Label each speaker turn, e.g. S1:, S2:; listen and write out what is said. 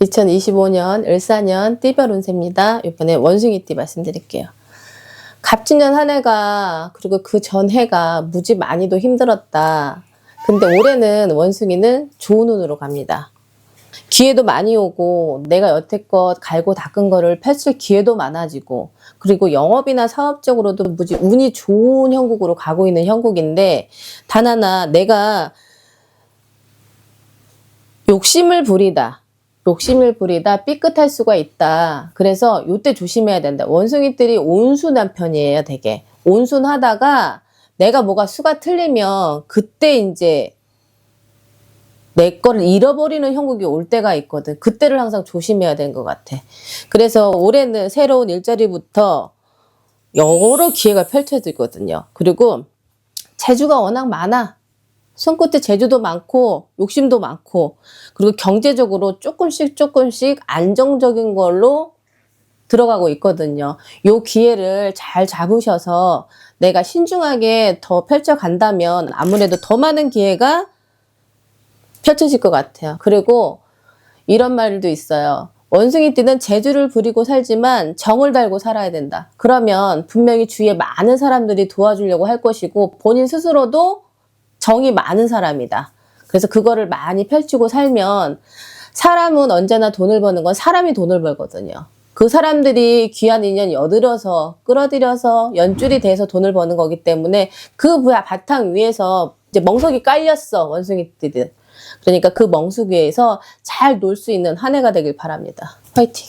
S1: 2025년 을사년 띠별 운세입니다. 이번에 원숭이띠 말씀드릴게요. 갑진년 한 해가 그리고 그 전 해가 무지 많이도 힘들었다. 근데 올해는 원숭이는 좋은 운으로 갑니다. 기회도 많이 오고 내가 여태껏 갈고 닦은 거를 펼칠 기회도 많아지고 그리고 영업이나 사업적으로도 무지 운이 좋은 형국으로 가고 있는 형국인데 단 하나 내가 욕심을 부리다. 욕심을 부리다 삐끗할 수가 있다. 그래서 요때 조심해야 된다. 원숭이들이 온순한 편이에요, 되게. 온순하다가 내가 뭐가 수가 틀리면 그때 이제 내 거를 잃어버리는 형국이 올 때가 있거든. 그때를 항상 조심해야 되는 것 같아. 그래서 올해는 새로운 일자리부터 여러 기회가 펼쳐지거든요. 그리고 재주가 워낙 많아. 손끝에 재주도 많고 욕심도 많고 그리고 경제적으로 조금씩 조금씩 안정적인 걸로 들어가고 있거든요. 요 기회를 잘 잡으셔서 내가 신중하게 더 펼쳐간다면 아무래도 더 많은 기회가 펼쳐질 것 같아요. 그리고 이런 말도 있어요. 원숭이 띠는 재주를 부리고 살지만 정을 달고 살아야 된다. 그러면 분명히 주위에 많은 사람들이 도와주려고 할 것이고 본인 스스로도 정이 많은 사람이다. 그래서 그거를 많이 펼치고 살면 사람은 언제나 돈을 버는 건 사람이 돈을 벌거든요. 그 사람들이 귀한 인연 여들어서 끌어들여서 연줄이 돼서 돈을 버는 거기 때문에 그 바탕 위에서 이제 멍석이 깔렸어 원숭이들은. 그러니까 그 멍석 위에서 잘 놀 수 있는 한 해가 되길 바랍니다. 화이팅!